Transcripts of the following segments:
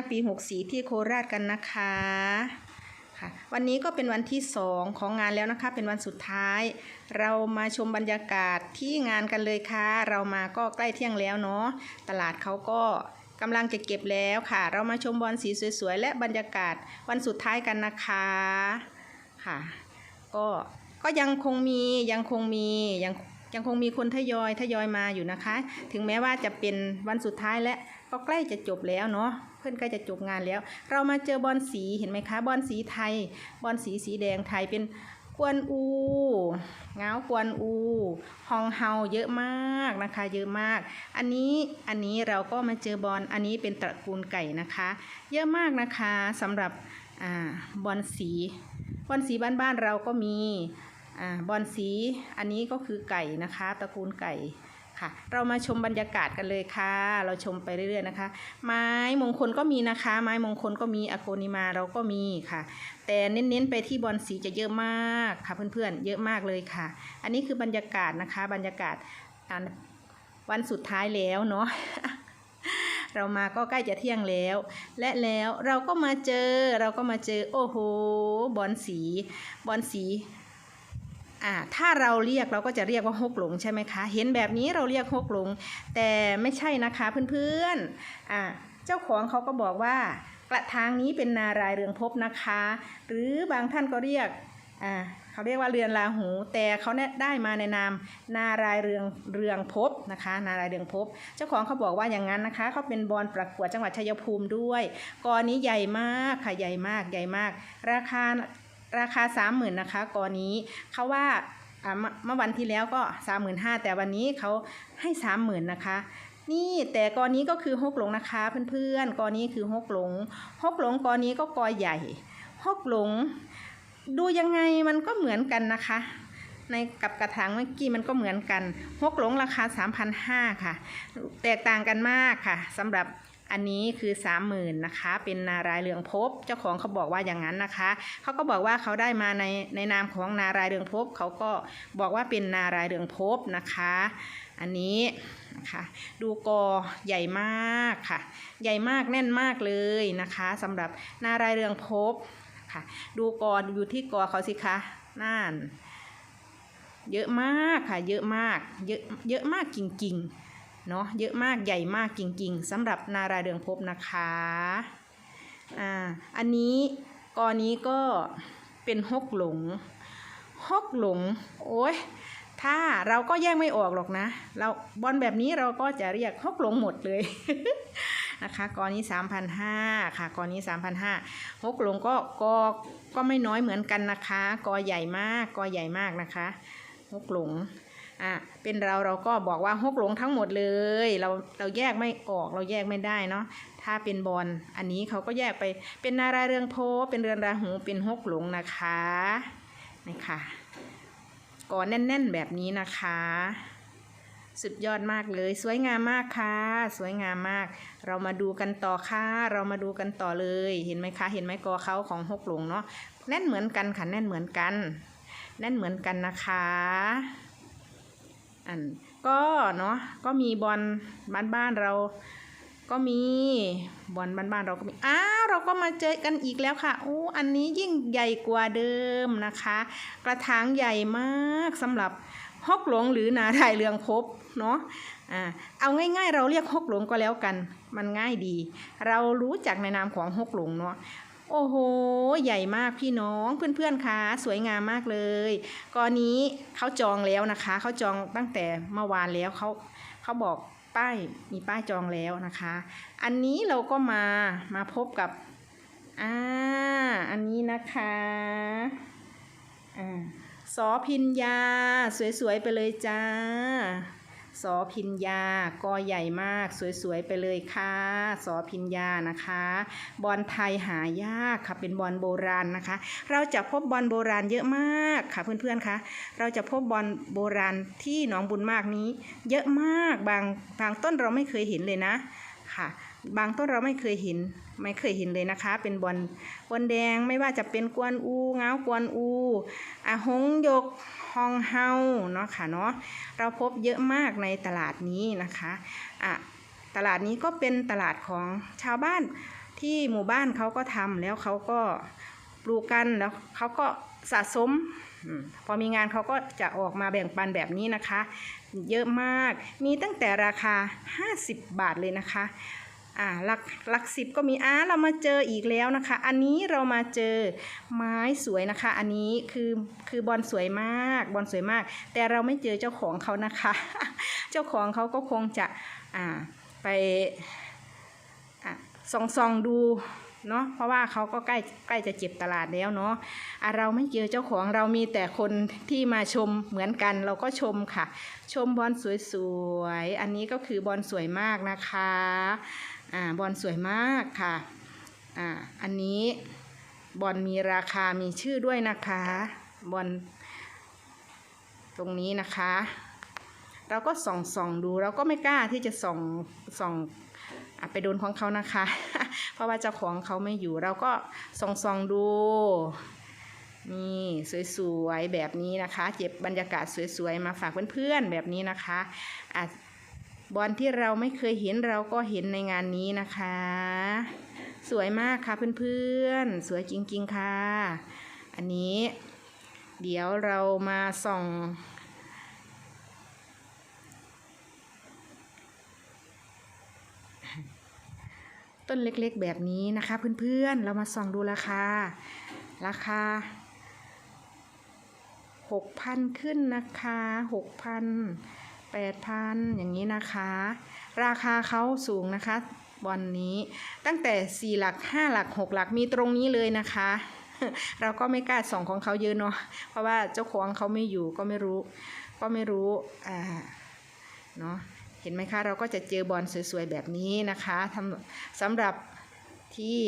าคปี 64 ที่โคราชกันนะคะค่ะวันนี้ก็เป็นวันที่ 2 ของงานแล้วนะคะ เป็นวันสุดท้าย เรามาชมบรรยากาศที่งานกันเลยค่ะ เรามาก็ใกล้เที่ยงแล้วเนาะตลาดเขาก็กำลังจะเก็บแล้วค่ะ เรามาชมบอลสีสวยๆ และบรรยากาศวันสุดท้ายกันนะคะค่ะก็ก็ยังคงมียังคงมียัง ยังคงมีคนทยอยทยอยมาอยู่นะคะ ถึงแม้ว่าจะเป็นวันสุดท้ายและก็ใกล้จะจบแล้วเนาะเพื่อนใกล้จะจบงานแล้ว เรามาเจอบอลสีเห็นไหมคะ บอลสีไทย บอลสีสีแดงไทยเป็นกวนอูเงากวนอู ฮองเฮาเยอะมากนะคะ เยอะมาก อันนี้อันนี้เราก็มาเจอบอลอันนี้เป็นตระกูลไก่นะคะ เยอะมากนะคะสำหรับอบอลสีบอลสีบ้านๆเราก็มี อ่าบอลสีอันนี้ก็คือไก่นะคะตระกูลไก่ค่ะ เรามาชมบรรยากาศกันเลยค่ะ เราชมไปเรื่อยๆนะคะ ไม้มงคลก็มีนะคะ ไม้มงคลก็มีอโกนิมาเราก็มีค่ะ แต่เน้นๆไปที่บอลสีจะเยอะมากค่ะเพื่อนๆเยอะมากเลยค่ะ อันนี้คือบรรยากาศนะคะ บรรยากาศวันสุดท้ายแล้วเนาะเรามาก็ใกล้จะเที่ยงแล้ว และแล้วเราก็มาเจอเราก็มาเจอ โอ้โห บอลสี บอลสี อ่าถ้าเราเรียกเราก็จะเรียกว่าฮกหลงใช่ไหมคะ เห็นแบบนี้เราเรียกฮกหลง แต่ไม่ใช่นะคะเพื่อนๆอ่าเจ้าของเขาก็บอกว่ากระถางนี้เป็นนารายเรืองภพนะคะ หรือบางท่านก็เรียกอ่าเขาเรียกว่าเรือนลาหู แต่เขาได้มาในนามนารายเรืองเรืองภพนะคะ นารายเรืองภพเจ้าของเขาบอกว่าอย่างนั้นนะคะเขาเป็นบอลประกวดจังหวัดชัยภูมิด้วยกอนี้ใหญ่มากค่ะใหญ่มากใหญ่มาก ราคา ราคาสามหมื่นนะคะกอนี้เขาว่าอ่าเมื่อวันที่แล้วก็สามหมื่นห้าแต่วันนี้เขาให้สามหมื่นนะคะนี่แต่กอนี้ก็คือฮกหลงนะคะเพื่อนๆกอนี้คือฮกหลงฮกหลงกอนี้ก็กอใหญ่ฮกหลง ดูยังไงมันก็เหมือนกันนะคะ ในกับกระถางเมื่อกี้มันก็เหมือนกันฮกหลงราคา 3,500ค่ะ แตกต่างกันมากค่ะสำหรับ อันนี้คือ 30,000นะคะ เป็นนารายเรืองภพเจ้าของเขาบอกว่าอย่างนั้นนะคะเขาก็บอกว่าเขาได้มาในในนามของนารายเรืองภพเขาก็บอกว่าเป็นนารายเรืองภพนะคะ อันนี้นะคะดูกอใหญ่มากค่ะ ใหญ่มากแน่นมากเลยนะคะสำหรับนารายเรืองภพค่ะ ดูกออยู่ที่กอเขาสิคะนั่นเยอะมากค่ะ เยอะมาก เยอะ เยอะมากจริง ๆ เนาะเยอะมากใหญ่มากจริงๆสำหรับนารายเรืองภพนะคะอ่าอันนี้กอนี้ก็เป็นฮกหลงฮกหลงโอ้ยถ้าเราก็แยกไม่ออกหรอกนะ เราบอลแบบนี้เราก็จะเรียกฮกหลงหมดเลยนะคะกอนี้ 3,500 ค่ะกอนี้ 3,500ฮกหลงก็กอก็ไม่น้อยเหมือนกันนะคะ กอใหญ่มากกอใหญ่มากนะคะฮกหลง อะเป็นเราเราก็บอกว่าฮกหลงทั้งหมดเลย เราเราแยกไม่ออกเราแยกไม่ได้เนาะถ้าเป็นบอลอันนี้เขาก็แยกไปเป็นนาราเรืองโพเป็นเรือนราหูเป็นฮกหลงนะคะนี่ค่ะก่อแน่นๆแบบนี้นะคะ สุดยอดมากเลย สวยงามมากค่ะ สวยงามมาก เรามาดูกันต่อค่ะ เรามาดูกันต่อเลยเห็นไหมคะ เห็นไหมกอเขาของหกหลงเนาะแน่นเหมือนกันค่ะแน่นเหมือนกัน แน่นเหมือนกันนะคะ อันก็เนาะก็มีบอลบ้านๆเราก็มีบอลบ้านๆเราก็มีอ้าวเราก็มาเจอกันอีกแล้วค่ะโอ้อันนี้ยิ่งใหญ่กว่าเดิมนะคะ กระถางใหญ่มากสำหรับฮกหลงหรือนาไทยเรืองภพเนาะอ่าเอาง่ายๆ เราเรียกฮกหลงก็แล้วกัน มันง่ายดี เรารู้จักในนามของฮกหลงเนาะ โอ้โห ใหญ่มากพี่น้องเพื่อนๆคะสวยงามมากเลยกอนนี้เขาจองแล้วนะคะเขาจองตั้งแต่เมื่อวานแล้วเขาเขาบอกป้ายมีป้ายจองแล้วนะคะ อันนี้เราก็มามาพบกับอ่าอันนี้นะคะอ่าสอพินยา สวยๆไปเลยจ้า สอพินยากอใหญ่มาก สวยๆ ไปเลยค่ะสอพินยานะคะ บอลไทยหายากค่ะเป็นบอลโบราณนะคะ เราจะพบบอลโบราณเยอะมากค่ะเพื่อนๆคะเราจะพบบอลโบราณที่หนองบุญมากนี้ เยอะมากบางบางต้นเราไม่เคยเห็นเลยนะค่ะ บางต้นเราไม่เคยเห็น ไม่เคยเห็นเลยนะคะ เป็นบอลบอลแดงไม่ว่าจะเป็นกวนอูเงากวนอูอาหงยกฮองเฮาเนาะค่ะเนาะเราพบเยอะมากในตลาดนี้นะคะอะตลาดนี้ก็เป็นตลาดของชาวบ้านที่หมู่บ้านเขาก็ทำแล้วเขาก็ปลูกกันแล้วเขาก็สะสมอมพอมีงานเขาก็จะออกมาแบ่งปันแบบนี้นะคะ เยอะมากมีตั้งแต่ราคา 50 บาทเลยนะคะ อ่าหลักหลักสิบก็มีอ่าเรามาเจออีกแล้วนะคะ อันนี้เรามาเจอไม้สวยนะคะ อันนี้คือคือบอลสวยมากบอลสวยมาก แต่เราไม่เจอเจ้าของเขานะคะ เจ้าของเขาก็คงจะอ่าไปอะส่องส่องดูเนาะเพราะว่าเขาก็ใกล้ใกล้จะเจ็บตลาดแล้วเนาะอะเราไม่เจอเจ้าของเรามีแต่คนที่มาชมเหมือนกันเราก็ชมค่ะ ชมบอลสวยๆ อันนี้ก็คือบอลสวยมากนะคะ อ่าบอลสวยมากค่ะอ่าอันนี้บอลมีราคามีชื่อด้วยนะคะบอลตรงนี้นะคะ เราก็ส่องส่องดูเราก็ไม่กล้าที่จะส่องส่องอไปโดนของเขานะคะ เพราะว่าเจ้าของเขาไม่อยู่เราก็ส่องส่องดูนี่สวยๆแบบนี้นะคะเก็บบรรยากาศสวยๆมาฝากเพื่อนๆแบบนี้นะคะอะ บอลที่เราไม่เคยเห็นเราก็เห็นในงานนี้นะคะ สวยมากค่ะเพื่อนๆ สวยจริงๆค่ะ อันนี้ เดี๋ยวเรามาส่องต้นเล็กๆแบบนี้นะคะเพื่อนๆ เรามาส่องดูราคา ราคา6,000ขึ้นนะคะ6,000 8,000 อย่างนี้นะคะ ราคาเขาสูงนะคะ วันนี้ตั้งแต่ 4 หลัก 5 หลัก 6 หลักมีตรงนี้เลยนะคะ เราก็ไม่กล้าส่องของเขาเยอะเนาะเพราะว่าเจ้าของเขาไม่อยู่ก็ไม่รู้ ก็ไม่รู้อ่าเนาะเห็นไหมคะ เราก็จะเจอบอลสวยๆแบบนี้นะคะทำสำหรับที่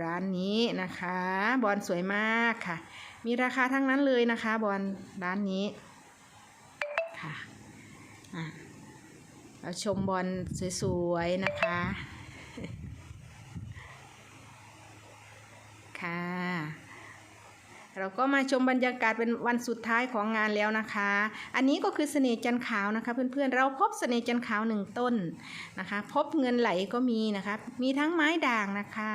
ร้านนี้นะคะ บอลสวยมากค่ะ มีราคาทั้งนั้นเลยนะคะ บอลร้านนี้ค่ะอะ เราชมบอลสวยๆนะคะ ค่ะ เราก็มาชมบรรยากาศเป็นวันสุดท้ายของงานแล้วนะคะ อันนี้ก็คือเสน่ห์จันทร์ขาวนะคะ เพื่อนๆ เราพบเสน่ห์จันทร์ขาวหนึ่งต้นนะคะ พบเงินไหลก็มีนะคะ มีทั้งไม้ด่างนะคะ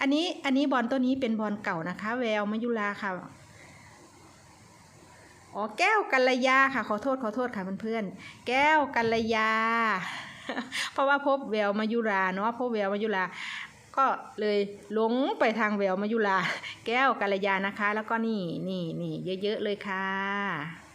อันนี้อันนี้บอลต้นนี้เป็นบอลเก่านะคะ แววมายุราค่ะ อ๋อแก้วกัลยาค่ะ ขอโทษขอโทษค่ะเพื่อนๆแก้วกัลยา เพราะว่าพบแววมายุราเนาะพบแววมายุราก็เลยหลงไปทางแววมายุราแก้วกัลยานะคะ แล้วก็นี่นี่นี่เยอะๆเลยค่ะ